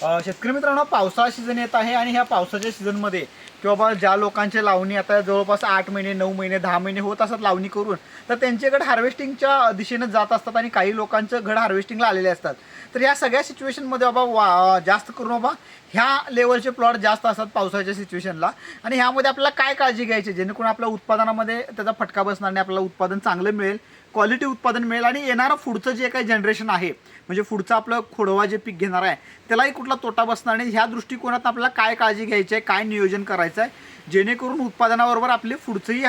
शेतकरी मित्रांनो पावसाळा सीझन येत आहे आणि ह्या पावसाच्या सीझनमध्ये किंवा बा ज्या लोकांचे लावणी आता जवळपास आठ महिने नऊ महिने दहा महिने होत असतात लावणी करून तर त्यांच्याकडे हार्वेस्टिंगच्या दिशेने जात असतात आणि काही लोकांचं घड हार्वेस्टिंगला आलेले असतात. तर या सगळ्या सिच्युएशनमध्ये बाबा वा जास्त करून बाबा ह्या लेवलचे प्लॉट जास्त असतात पावसाच्या सिच्युएशनला आणि ह्यामध्ये आपल्याला काय काळजी घ्यायची? जेणेकरून आपल्या उत्पादनामध्ये त्याचा फटका बसणार नाही आपल्याला उत्पादन चांगलं मिळेल. क्वालिटी उत्पादन मिळेल आणि येणारं पुढचं जे काही जनरेशन आहे म्हणजे पुढचं आपलं खोडवा जे पीक घेणार आहे त्यालाही कुठला तोटा बसणार नाही. ह्या दृष्टिकोनात आपल्याला काय काळजी घ्यायची आहे काय नियोजन करायचं आहे जेणेकरून उत्पादनाबरोबर आपले पुढचंही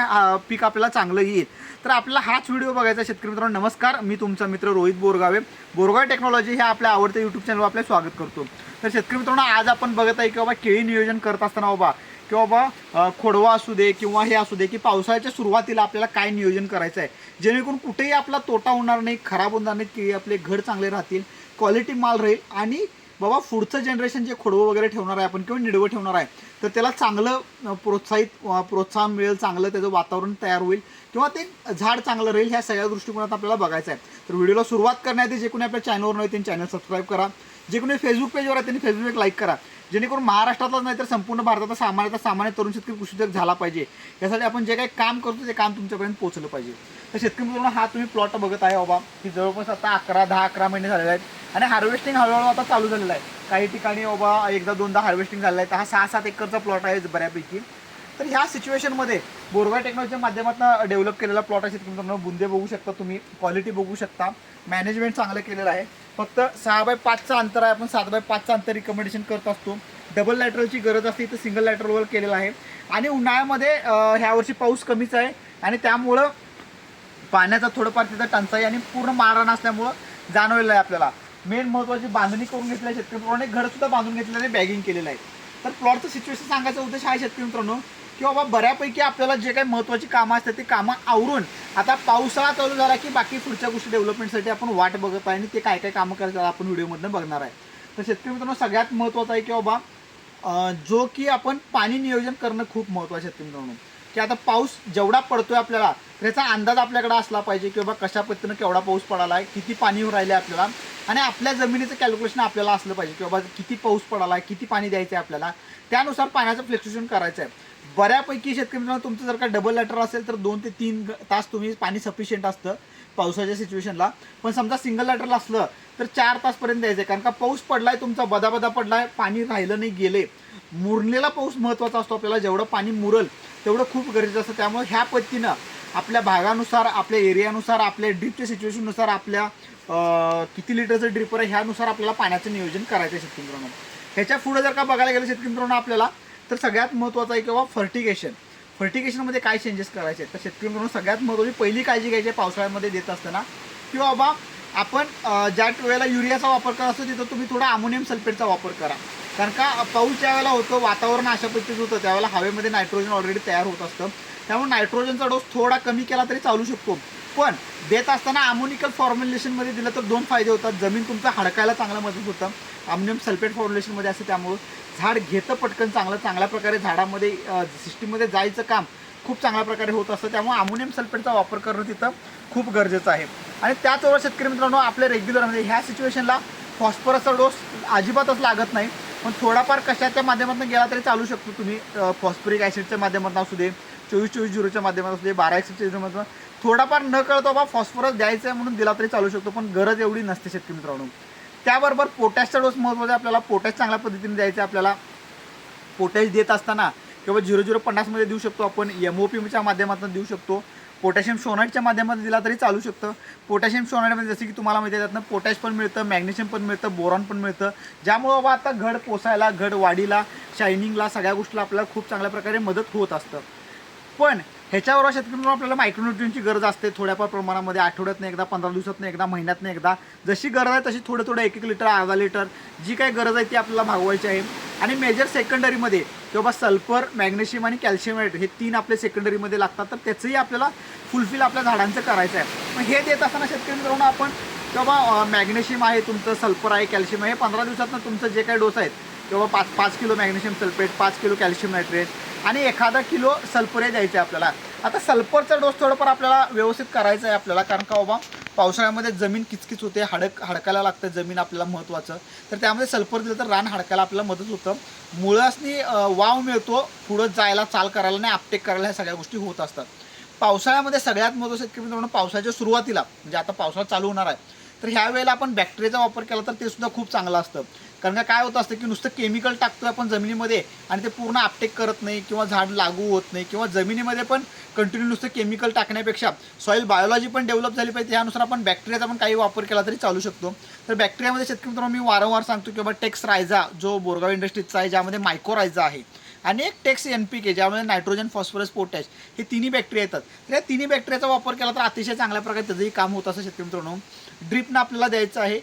पीक आपल्याला चांगलं येईल. तर आपल्याला हाच व्हिडिओ बघायचा आहे. शेतकरी मित्रांनो. नमस्कार. मी तुमचा मित्र रोहित बोरगावे. बोरगाव टेक्नॉलॉजी हे आपल्या आवडत्या यूट्यूब चॅनलवर आपले स्वागत करतो. तर शेतकरी मित्रांनो आज आपण बघत आहे की बाबा केळी नियोजन करत असताना बाबा किंवा बाबा खोडवा असू दे किंवा हे असू दे की पावसाळ्याच्या सुरुवातीला आपल्याला काय नियोजन करायचं आहे जेणेकरून कुठेही आपला तोटा होणार नाही खराब होणार नाही की आपले घर चांगले राहतील क्वालिटी माल राहील आणि बाबा पुढचं जनरेशन जे खोडवं वगैरे ठेवणार आहे आपण किंवा निडवं ठेवणार आहे तर त्याला चांगलं प्रोत्साहित प्रोत्साहन मिळेल चांगलं त्याचं वातावरण तयार होईल किंवा ते झाड चांगलं राहील ह्या सगळ्या दृष्टिकोनात आपल्याला बघायचं आहे तर व्हिडिओला सुरुवात करण्याआधी जे कोणी आपल्या चॅनलवर नाही त्यांनी चॅनल सबस्क्राईब करा. जे कोणी फेसबुक पेजवर आहे त्यांनी फेसबुक लाईक करा. जेणेकरून महाराष्ट्रातलाच नाही तर संपूर्ण भारताचा सामान्यतः सामान्य तरुण शेतकरी कृषीउद्योग झाला पाहिजे. यासाठी आपण जे काही काम करतो ते काम तुमच्यापर्यंत पोहोचलं पाहिजे. तर शेतकरी मित्रांनो हा तुम्ही प्लॉट बघत आहे बाबा की जवळपास आता अकरा दहा अकरा महिने झालेले आहेत. आणि हार्वेस्टिंग हळूहळू आता चालू झालेलं आहे. काही ठिकाणी बाबा एकदा दोनदा हार्वेस्टिंग झालेलं आहे. तर हा सहा सात एकरचा प्लॉट आहे बऱ्यापैकी. तर ह्या सिच्युएशनमध्ये बोरगा टेक्नॉलॉजीच्या माध्यमातून डेव्हलप केलेला प्लॉट आहे शेतकरी बुंदे बघू शकता तुम्ही क्वालिटी बघू शकता. मॅनेजमेंट चांगलं केलेलं आहे. फक्त सहा बाय पाचचं अंतर आहे. आपण सात बाय पाचचं अंतर रिकमेंडेशन करत असतो. डबल लॅटरलची गरज असते तर सिंगल लॅटरलवर केलेलं आहे. आणि उन्हाळ्यामध्ये ह्यावर्षी ह्या वर्षी पाऊस कमीच आहे. आणि त्यामुळं पाण्याचा थोडंफार तिथं टंचाई आणि पूर्ण मारा नसल्यामुळं जाणवलेलं आहे आपल्याला. मेन महत्त्वाची बांधणी करून घेतली आहे शेतकरी. मित्रांनो घरसुद्धा बांधून घेतलेलं आहे बॅगिंग केलेलं आहे. तर प्लॉटचं सिच्युएशन सांगायचा उद्देश आहे शेतकरी मित्रांनो की बाबा बऱ्यापैकी आपल्याला जे काही महत्त्वाची कामं असतात ती कामं आवरून आता पावसाळा चालू झाला की बाकी पुढच्या गोष्टी डेव्हलपमेंटसाठी आपण वाट बघत आहे आणि ते काय काय कामं करायचं आपण व्हिडिओमधनं बघणार आहे. तर शेतकरी मित्रांनो सगळ्यात महत्त्वाचं आहे की बाबा जो की आपण पाणी नियोजन करणं खूप महत्त्वाचं शेतकरी मित्रांनो. की आता पाऊस जेवढा पडतोय आपल्याला त्याचा अंदाज आपल्याकडे असला पाहिजे की बाबा कशा पद्धतीनं केवढा पाऊस पडाला आहे किती पाणी राहिले आपल्याला आणि आपल्या जमिनीचं कॅल्क्युलेशन आपल्याला असलं पाहिजे की बाबा किती पाऊस पडाला आहे किती पाणी द्यायचं आहे आपल्याला. त्यानुसार पाण्याचं फ्लेक्च्युएशन करायचं आहे. बऱ्यापैकी शेतकरी मित्रांनो तुमचं जर का डबल लॅटर असेल तर दोन ते तीन तास तुम्ही पाणी सफिशियंट असतं पावसाच्या सिच्युएशनला पण समजा सिंगल लॅटरला असलं तर चार तासपर्यंत द्यायचं आहे कारण का पाऊस पडलाय तुमचा बदाबदा पडलाय पाणी राहिलं नाही गेले. मुरलेला पाऊस महत्त्वाचा असतो आपल्याला. जेवढं पाणी मुरल तेवढं खूप गरजेचं असतं. त्यामुळे ह्या पद्धतीनं आपल्या भागानुसार आपल्या एरियानुसार आपल्या ड्रीपच्या सिच्युएशननुसार आपल्या किती लिटरचं ड्रिपर आहे ह्यानुसार आपल्याला पाण्याचं नियोजन करायचं आहे शेतकरी मित्रांनो. ह्याच्या पुढे जर का बघायला गेलं शेतकरी मित्रांनो आपल्याला तर सगळ्यात महत्त्वाचं आहे किंवा फर्टिगेशन फर्टिगेशनमध्ये काय चेंजेस करायचे? तर शेतकरी सगळ्यात महत्त्वाची पहिली काळजी घ्यायची आहे पावसाळ्यामध्ये देत असताना. की बाबा आपण ज्या वेळेला युरियाचा वापर करत असतो तिथं तुम्ही थोडा अमोनियम सल्फेटचा वापर करा. कारण का पाऊस ज्या वेळेला होतो वातावरण अशा पद्धतीचं होतं त्यावेळेला हवेमध्ये नायट्रोजन ऑलरेडी तयार होत असतं. त्यामुळे नायट्रोजनचा डोस थोडा कमी केला तरी चालू शकतो. पण देत असताना अमोनिकल फॉर्म्युलेशनमध्ये दिलं तर दोन फायदे होतात. जमीन तुमचं हडकायला चांगलं मदत होतं. अमोनियम सल्फेट फॉर्म्युलेशनमध्ये असतं त्यामुळं झाड घेतं पटकन चांगलं. चांगल्या प्रकारे झाडामध्ये सिस्टीममध्ये जायचं काम खूप चांगल्या प्रकारे होत असतं. त्यामुळे अमोनियम सल्फेटचा वापर करणं तिथं खूप गरजेचं आहे. आणि त्याचबरोबर शेतकरी मित्रांनो आपल्या रेग्युलर म्हणजे ह्या सिच्युएशनला फॉस्फरसचा डोस अजिबातच लागत नाही. पण थोडाफार कशाच्या माध्यमातून गेला तरी चालू शकतो तुम्ही. फॉस्फरिक ॲसिडच्या माध्यमातून असू दे चोवीस चोवीस झिरोच्या माध्यमातून असू दे बारा एकशे झिरोमधून थोडाफार न कळतो बा फॉस्फरस द्यायचं आहे म्हणून दिला तरी चालू शकतो पण गरज एवढी नसते शेतकरी मित्रांनो. त्याबरोबर पोटॅशचा डोस महत्त्वाचा आहे आपल्याला पोटॅश चांगल्या पद्धतीने द्यायचं आहे आपल्याला पोटॅश देत असताना किंवा झिरो झिरो पन्नासमध्ये देऊ शकतो आपण एम ओ पीच्या माध्यमातून देऊ शकतो. पोटॅशियम सोनाईटच्या माध्यमातून दिला तरी चालू शकतं. पोटॅशियम सोनाईटमध्ये जसं की तुम्हाला माहिती आहे त्यातनं पोटॅश पण मिळतं मॅग्नेशियम पण मिळतं बोरॉन पण मिळतं. ज्यामुळं बाबा आता घड पोसायला घड वाढीला शायनिंगला सगळ्या गोष्टीला आपल्याला खूप चांगल्या प्रकारे मदत होत असतं. पण ह्याच्याबरोबर शेतकरी आपल्याला मायक्रोन्युट्रियनची गरज असते. थोड्याफार प्रमाणामध्ये आठवड्यातनं एकदा पंधरा दिवसातनं एकदा महिन्यातनं एकदा. जशी गरज आहे तशी थोडं थोडं एक एक लिटर अर्धा लिटर जी काही गरज आहे ती आपल्याला भागवायची आहे. आणि मेजर सेकंडरीमध्ये किंवा सल्फर मॅग्नेशियम आणि कॅल्शियमेट हे तीन आपले सेकंडरीमध्ये लागतात. तर त्याचंही आपल्याला फुलफिल आपल्या झाडांचं करायचं आहे. मग हे देत असताना शेतकरी मित्रांनो आपण किंवा मॅग्नेशियम आहे तुमचं सल्फर आहे कॅल्शियम आहे हे पंधरा दिवसातनं तुमचं जे काही डोस आहेत किंवा पाच पाच किलो मॅग्नेशियम सल्फेट पाच किलो कॅल्शियम नायट्रेट आणि एखादा किलो सल्फर द्यायचं आहे आपल्याला. आता सल्फरचा डोस थोडंफार आपल्याला व्यवस्थित करायचा आहे आपल्याला कारण का हो बाबा पावसाळ्यामध्ये जमीन किचकिच होते हडक हडकायला लागतं जमीन आपल्याला महत्त्वाचं तर त्यामध्ये सल्फर दिलं तर रान हडकायला आपल्याला मदत होतं. मुळासनी वाव मिळतो पुढं जायला चाल करायला नाही आपटेक करायला ह्या सगळ्या गोष्टी होत असतात. पावसाळ्यामध्ये सगळ्यात महत्त्वाचं की मित्रांनो म्हणजे पावसाच्या सुरुवातीला म्हणजे आता पावसाळा चालू होणार आहे. तर ह्या वेळेला आपण बॅक्टेरियाचा वापर केला तर ते सुद्धा खूप चांगलं असतं. कारण का काय होतं असतं की नुसतं केमिकल टाकतोय आपण जमिनीमध्ये आणि ते पूर्ण आपटेक करत नाही किंवा झाड लागू होत नाही किंवा जमिनीमध्ये पण कंटिन्यू नुसतं केमिकल टाकण्यापेक्षा सॉईल बायोलॉजी पण डेव्हलप झाली पाहिजे. त्यानुसार आपण बॅक्टेरियाचा पण काही वापर केला तरी चालू शकतो. तर बॅक्टेरियामध्ये शेतकरी मित्रांनो मी वारंवार सांगतो की बाबा टेक्स रायझा जो बोरगाव इंडस्ट्रीजचा आहे ज्यामध्ये मायक्रोरायझा आहे आणि एक टेक्स एन पी के ज्यामध्ये नायट्रोजन फॉस्फरस पोटॅश हे तिन्ही बॅक्टेरिया येतात. तर या तिन्ही बॅक्टेरियाचा वापर केला तर अतिशय चांगल्या प्रकारे त्याचंही काम होत असं शेतकरी मित्रांनो ड्रिपनं आपल्याला द्यायचं आहे.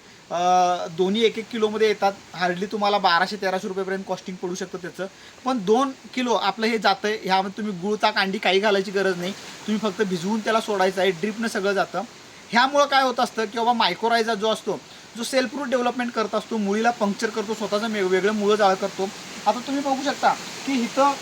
दोन्ही एक एक किलोमध्ये येतात. हार्डली तुम्हाला बाराशे तेराशे रुपयेपर्यंत कॉस्टिंग पडू शकतं त्याचं. पण दोन किलो आपलं हे जातं आहे ह्यामध्ये तुम्ही गुळ ताक अंडी काही घालायची गरज नाही. तुम्ही फक्त भिजवून त्याला सोडायचं आहे. ड्रिपनं सगळं जातं. ह्यामुळं काय होत असतं की बाबा मायक्रोरायझा जो असतो जो सेल्फ रूट डेव्हलपमेंट करत असतो मुळीला पंक्चर करतो स्वतःचं वेग- वेगळं मुळं जाळ करतो. आता तुम्ही बघू शकता की इथं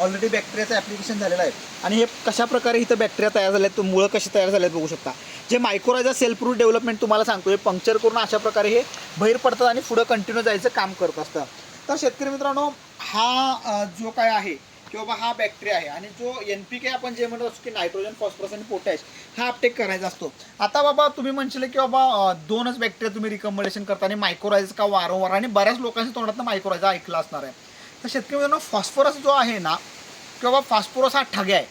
ऑलरेडी बॅक्टेरियाचं ॲप्लिकेशन झालेलं आहे. आणि हे कशा प्रकारे इथं बॅक्टेरिया तयार झाले आहेत मुळं कशी तयार झाले आहेत बघू शकता. जे मायक्रोरायझा सेल्फ रूट डेव्हलपमेंट तुम्हाला सांगतो हे पंक्चर करून अशा प्रकारे हे बाहेर पडतात आणि पुढं कंटिन्यू जायचं काम करत असतं. तर शेतकरी मित्रांनो हा जो काय आहे किंवा हा बॅक्टेरिया आहे आणि जो एन पी के आपण जे म्हणतो की नायट्रोजन फॉस्फरस आणि पोटॅश हा अपटेक करायचा असतो. आता बाबा तुम्ही म्हणशील की बाबा दोनच बॅक्टेरिया तुम्ही रिकमेंडेशन करता आणि मायक्रोरायझ का वारंवार आणि बऱ्याच लोकांच्या तोंडात मायक्रोरायझा ऐकला असणार आहे. तर शेतकरी मित्रांनो फॉस्फरस जो आहे ना की बाबा फॉस्फोरस हा ठग्या आहे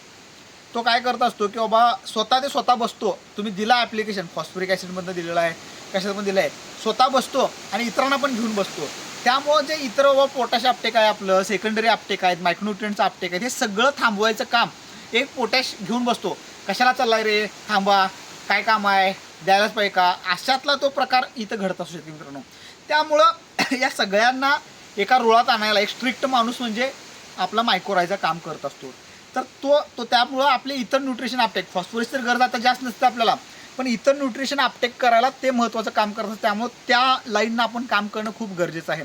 तो काय करत असतो की बाबा स्वतः ते स्वतः बसतो. तुम्ही दिला ॲप्लिकेशन फॉस्फरिक ॲसिडमधनं दिलेलं आहे कशात पण दिलं आहे स्वतः बसतो आणि इतरांना पण घेऊन बसतो. त्यामुळं जे इतर बाबा पोटॅश आपटेक आहे आपलं सेकंडरी आपटेक आहेत मायक्रोन्युट्रियंटचं आपटेक आहेत हे सगळं थांबवायचं काम एक पोटॅश घेऊन बसतो. कशाला चाललाय रे? थांबा. काय काम आहे? द्यायलाच पाहिजे का? अशातला तो प्रकार इथं घडत असतो शेतकरी मित्रांनो. त्यामुळं या सगळ्यांना एका रुळात आणायला एक स्ट्रिक्ट माणूस म्हणजे आपला मायक्रोरायचा काम करत असतो. तर तो तो त्यामुळं आपले इतर न्यूट्रिशन अपटेक फॉस्फरस तर गरज आता जास्त नसतं आपल्याला पण इतर न्यूट्रिशन अपटेक करायला ते महत्त्वाचं काम करत असतं. त्यामुळं त्या लाईननं आपण काम करणं खूप गरजेचं आहे.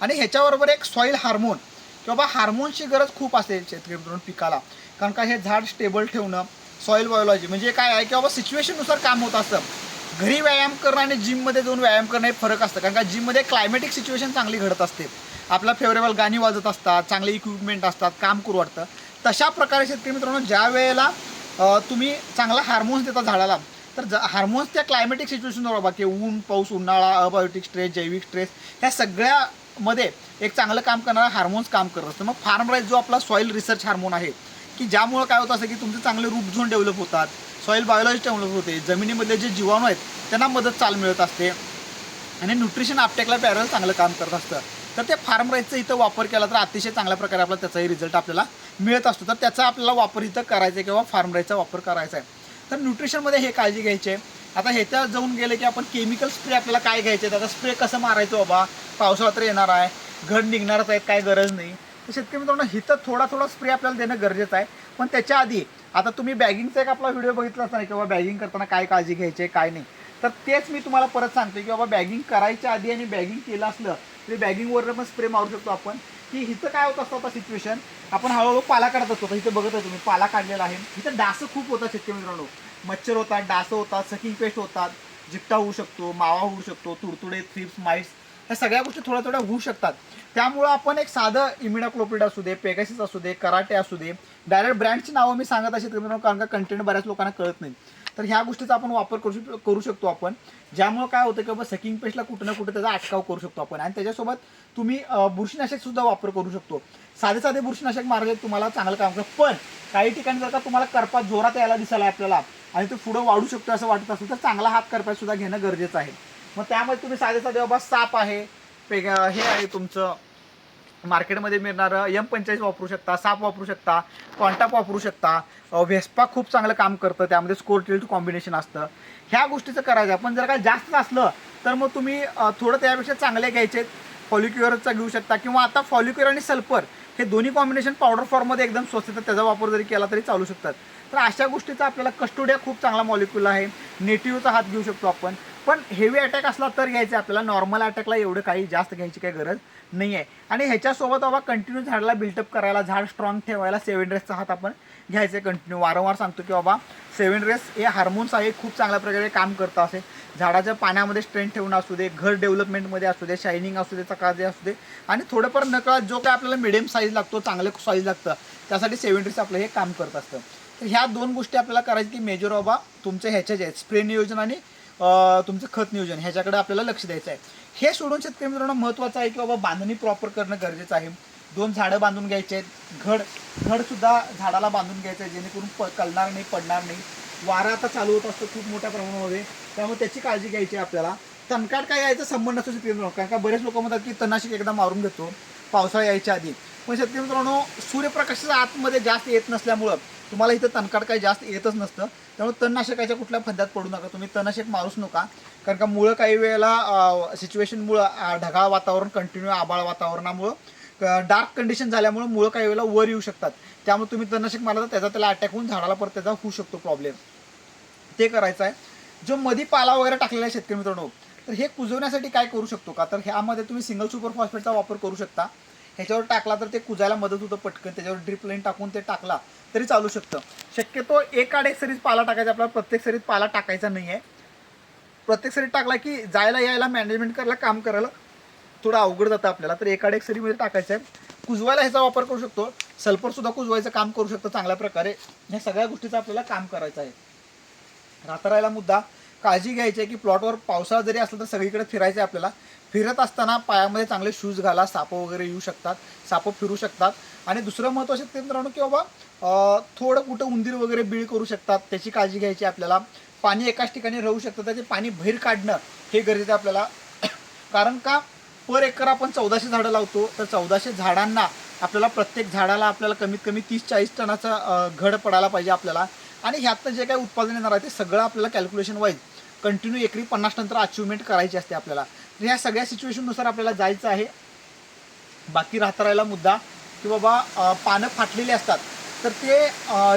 आणि ह्याच्याबरोबर एक सॉईल हार्मोन किंवा हार्मोनची गरज खूप असते शेतकरी मित्रांनो पिकाला. कारण का हे झाड स्टेबल ठेवणं सॉईल बायोलॉजी म्हणजे काय आहे की बाबा सिच्युएशननुसार काम होत असतं. घरी व्यायाम करणं आणि जिममध्ये जाऊन व्यायाम करणं हे फरक असतं. कारण का जिममध्ये क्लायमॅटिक सिच्युएशन चांगली घडत असते. आपला फेवरेबल गाणी वाजत असतात चांगले इक्विपमेंट असतात काम करू वाटतं. तशा प्रकारे शेतकरी मित्रांनो ज्या वेळेला तुम्ही चांगला हार्मोन्स देता झाडाला तर ज हार्मोन्स त्या क्लायमॅटिक सिच्युएशनवर बाबा की ऊन पाऊस उन्हाळा अबायोटिक स्ट्रेस जैविक स्ट्रेस ह्या सगळ्यामध्ये एक चांगलं काम करणारा हार्मोन्स काम करत असतं. मग फार्म राईज जो आपला सॉईल रिसर्च हार्मोन आहे की ज्यामुळं काय होतं असं की तुमचे चांगले रूप झोन डेव्हलप होतात. सॉईल बायोलॉजी डेव्हलप होते जमिनीमधले जे जीवाणू आहेत त्यांना मदत चाल मिळत असते. आणि न्यूट्रिशन आपटेकला पॅरल चांगलं काम करत असतं. तर ते फार्म राईजचा इथं वापर केला तर अतिशय चांगल्या प्रकारे आपला त्याचाही रिझल्ट आपल्याला मिळत असतो. तर त्याचा आपल्याला वापर इथं करायचा आहे किंवा फार्म राईजचा वापर करायचा आहे. तर न्यूट्रिशनमध्ये हे काळजी घ्यायची आहे. आता ह्याच्या जाऊन गेले की आपण केमिकल स्प्रे आपल्याला काय घ्यायचे आहेत? आता स्प्रे कसं मारायचं बाबा? पावसाळा तर येणार आहे. घड निघणारच आहे काय गरज नाही. तर शेतकरी मित्रांनो हिथं थोडा थोडा स्प्रे आपल्याला देणं गरजेचं आहे. पण त्याच्या आधी आता तुम्ही बॅगिंगचा एक आपला व्हिडिओ बघितला असता किंवा बॅगिंग करताना काय काळजी घ्यायची आहे काय नाही. तर तेच मी तुम्हाला परत सांगते की बाबा बॅगिंग करायच्या आधी आणि बॅगिंग केलं असलं तरी बॅगिंगवर पण स्प्रे मारू शकतो आपण. की हिचं काय होत असतं आता सिच्युएशन आपण हळूहळू पाला काढत असतो. आता इथं बघत आहे तुम्ही पाला काढलेला आहे. इथं डास खूप होतात शेतकरी मित्रांनो. मच्छर होतात डास होतात सकिंग पेस्ट होतात. जिपटा होऊ शकतो मावा होऊ शकतो तुडतुडे थ्रिप्स माईट्स ह्या सगळ्या गोष्टी थोड्या थोड्या होऊ शकतात. त्यामुळं आपण एक साधं इमिडाक्लोपिड असू दे पेगासिस असू दे कराटे असू दे डायरेक्ट ब्रँडची नावं मी सांगत असेल मित्रांनो कारण का कंटेंट बऱ्याच लोकांना कळत नाही. तर ह्या गोष्टीचा आपण वापर करू करू शकतो आपण. ज्यामुळं काय होतं की बाबा सकिंग पेस्टला कुठं ना कुठं त्याचा अटकाव करू शकतो आपण. आणि त्याच्यासोबत तुम्ही बुरशीनाशक सुद्धा वापर करू शकतो. साधे साधे बुरशीनाशक मारले तुम्हाला चांगलं काम करतं पण काही ठिकाणी जर का तुम्हाला करपा जोरात यायला दिसायला आपल्याला आणि तो पुढं वाढू शकतो असं वाटत असेल तर चांगला हात करपात सुद्धा घेणं गरजेचं आहे. मग त्यामध्ये तुम्ही साधे साधे बाबा साप आहे पेग हे आहे तुमचं. मार्केटमध्ये मिळणारं यम पंचेचाळीस वापरू शकता साप वापरू शकता कॉन्टॅप वापरू शकता. व्हेस्पा खूप चांगलं काम करतं त्यामध्ये स्कोर टिल्ट कॉम्बिनेशन असतं. ह्या गोष्टीचं करायचं आहे. पण जर का जास्त असलं तर मग तुम्ही थोडं त्यापेक्षा चांगले घ्यायचे. फॉलिक्युअरचा घेऊ शकता किंवा आता फॉलिक्युअर आणि सल्फर हे दोन्ही कॉम्बिनेशन पावडर फॉर्ममध्ये एकदम स्वस्त तर त्याचा वापर जरी केला तरी चालू शकतात. तर अशा गोष्टीचा आपल्याला कस्टोडिया खूप चांगला मॉलिक्युल आहे. नेटिव्हचा हात घेऊ शकतो आपण. पण हेवी अटॅक असला तर घ्यायचं आहे आपल्याला नॉर्मल अटॅकला एवढं काही जास्त घ्यायची काही गरज नाही आहे आणि ह्याच्यासोबत बाबा कंटिन्यू झाडाला बिल्टअप करायला झाड स्ट्रॉंग ठेवायला सेवन रेसचा हात आपण घ्यायचं आहे कंटिन्यू वारंवार सांगतो की बाबा सेवन रेस हे हार्मोन्स आहे खूप चांगल्या प्रकारे काम करतं असे. झाडाच्या पाण्यामध्ये स्ट्रेंथ ठेवणं असू दे घर डेव्हलपमेंटमध्ये असू दे शायनिंग असू दे चकाजे असू दे. आणि थोडंफार नकळत जो काय आपल्याला मिडियम साईज लागतो चांगलं साईज लागतं त्यासाठी सेवन रेस आपलं हे काम करत असतं. तर ह्या दोन गोष्टी आपल्याला करायची की मेजर बाबा तुमच्या ह्याच्या जे आहेत स्प्रे नियोजन आणि तुमचं खत नियोजन ह्याच्याकडे आपल्याला लक्ष द्यायचं आहे हे सोडून शेतकरी मित्रांनो महत्त्वाचं आहे की बाबा बांधणी प्रॉपर करणं गरजेचं आहे. दोन झाडं बांधून घ्यायचे आहेत. घड घडसुद्धा झाडाला बांधून घ्यायचं आहे जेणेकरून प कलणार नाही पडणार नाही. वारा आता चालू होत असतो खूप मोठ्या प्रमाणामध्ये त्यामुळे त्याची काळजी घ्यायची आहे आपल्याला. तणकाट काय यायचा संबंध नसतो शेतकरी मित्रांनो कारण का बरेच लोक म्हणतात की तणाशिक एकदा मारून घेतो पावसाळा यायच्या आधी. पण शेतकरी मित्रांनो सूर्यप्रकाशाच्या आतमध्ये जास्त येत नसल्यामुळं तुम्हाला इथं तणकाट काही जास्त येतच नसतं. त्यामुळे तणनाशकाच्या कुठल्या फंद्यात पडू नका. तुम्ही तणनाशक मारूच नका. कारण का मुळं काही वेळेला सिच्युएशनमुळं ढगाळ वातावरण कंटिन्यू आबाळ वातावरणामुळं डार्क कंडिशन झाल्यामुळं मुळं काही वेळेला वर येऊ शकतात. त्यामुळे तुम्ही तणनाशक मारला तर त्याचा त्याला अटॅक होऊन झाडाला परत त्याचा होऊ शकतो प्रॉब्लेम ते करायचं आहे. जो मधी पाला वगैरे टाकलेला आहे शेतकरी मित्रांनो तर हे कुजवण्यासाठी काय करू शकतो का? तर ह्यामध्ये तुम्ही सिंगल सुपर फॉस्फेटचा वापर करू शकता. ह्याच्यावर टाकला तर ते कुजायला मदत होतं पटकन. त्याच्यावर ड्रिप लाईन टाकून ते टाकला तरी चालू शकतं. शक्यतो एक आड एक सरीत पाला टाकायचा. आपल्याला प्रत्येक सरीत पाला टाकायचा नाही आहे प्रत्येक सरीत टाकला की जायला यायला मॅनेजमेंट करायला काम करायला थोडं अवघड जातं आपल्याला. तर एकाड एक सरीमध्ये टाकायचं आहे कुजवायला ह्याचा वापर करू शकतो. सल्फरसुद्धा कुजवायचं काम करू शकतो चांगल्या प्रकारे. ह्या सगळ्या गोष्टीचं आपल्याला काम करायचं आहे. राहता मुद्दा. काळजी घ्यायची आहे की प्लॉटवर पावसाळा जरी असला तर सगळीकडे फिरायचं आहे आपल्याला. फिरत असताना पायामध्ये चांगले शूज घाला सापं वगैरे येऊ शकतात सापं फिरू शकतात. आणि दुसरं महत्त्वाचं ते मित्रांनो की बाबा थोडं कुठं उंदीर वगैरे बीळ करू शकतात त्याची काळजी घ्यायची आपल्याला. पाणी एकाच ठिकाणी राहू शकतं त्याचे पाणी बाहेर काढणं हे गरजेचं आहे आपल्याला. कारण का पर एकर आपण चौदाशे झाडं लावतो तर चौदाशे झाडांना आपल्याला प्रत्येक झाडाला आपल्याला कमीत कमी तीस चाळीस टनाचा घड पडायला पाहिजे आपल्याला. आणि ह्यातनं जे काही उत्पादन येणार आहे ते सगळं आपल्याला कॅल्क्युलेशन वाईज कंटिन्यू एकरी पन्नास नंतर अचिव्हमेंट करायची असते आपल्याला. तर ह्या सगळ्या सिच्युएशननुसार आपल्याला जायचं आहे. बाकी राहता राहिला मुद्दा की बाबा पानं फाटलेली असतात. तर ते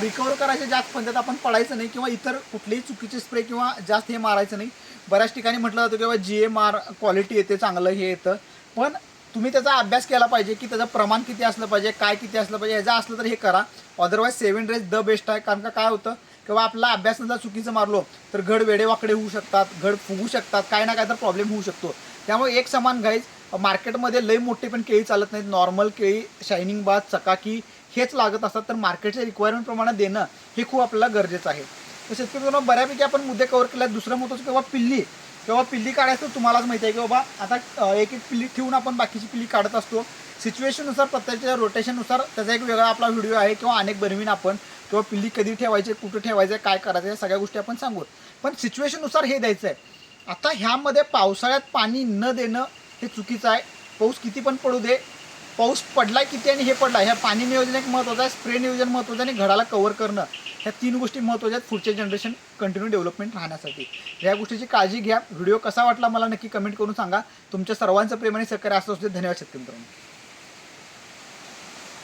रिकवर करायचे जास्त पद्धत आपण पडायचं नाही किंवा इतर कुठलेही चुकीचे स्प्रे किंवा जास्त हे मारायचं नाही. बऱ्याच ठिकाणी म्हटलं जातं की बाबा जी ए मार क्वालिटी येते चांगलं हे येतं. पण तुम्ही त्याचा अभ्यास केला पाहिजे की त्याचं प्रमाण किती असलं पाहिजे काय किती असलं पाहिजे ह्याचं असलं तर हे करा. Otherwise seven race the best आहे. कारण का काय होतं? किंवा आपला अभ्यास नंतर चुकीचं मारलो तर घड वेडेवाकडे होऊ शकतात घड फुगू शकतात काय ना काय तर प्रॉब्लेम होऊ शकतो. त्यामुळे एक समान गाईज मार्केटमध्ये लई मोठे पण केळी चालत नाहीत. नॉर्मल केळी शायनिंग बाज चकाकी हेच लागत असतात. तर मार्केटच्या रिक्वायरमेंट प्रमाणे देणं हे खूप आपल्याला गरजेचं आहे. तर शेतकरी बऱ्यापैकी आपण मुद्दे कव्हर केले दुसरं महत्त्वाचं किंवा पिल्ली. किंवा पिल्ली काढायचं तुम्हालाच माहिती आहे की बाबा आता एक एक पिल्ली ठेवून आपण बाकीची पिल्ली काढत असतो. सिच्युएशननुसार प्रत्येकाच्या रोटेशननुसार त्याचा एक वेगळा आपला व्हिडिओ आहे किंवा अनेक बनवीन आपण. किंवा पिल्ली कधी ठेवायचे कुठं ठेवायचे काय करायचं या सगळ्या गोष्टी आपण सांगू. पण सिच्युएशननुसार हे द्यायचं आहे. आता ह्यामध्ये पावसाळ्यात पाणी न देणं हे चुकीचं आहे. पाऊस किती पण पडू दे. पाऊस पडला किती आणि हे पडला ह्या पाणी नियोजन एक महत्त्वाचं आहे. स्प्रे नियोजन महत्त्वाचं आहे आणि घडाला कव्हर करणं. ह्या तीन गोष्टी महत्त्वाच्या आहेत पुढच्या जनरेशन कंटिन्यू डेव्हलपमेंट राहण्यासाठी. या गोष्टीची काळजी घ्या. व्हिडिओ कसा वाटला मला नक्की कमेंट करून सांगा. तुमच्या सर्वांचं प्रेम आणि सहकार्य असं असते धन्यवाद शेतकरी मित्रांनो.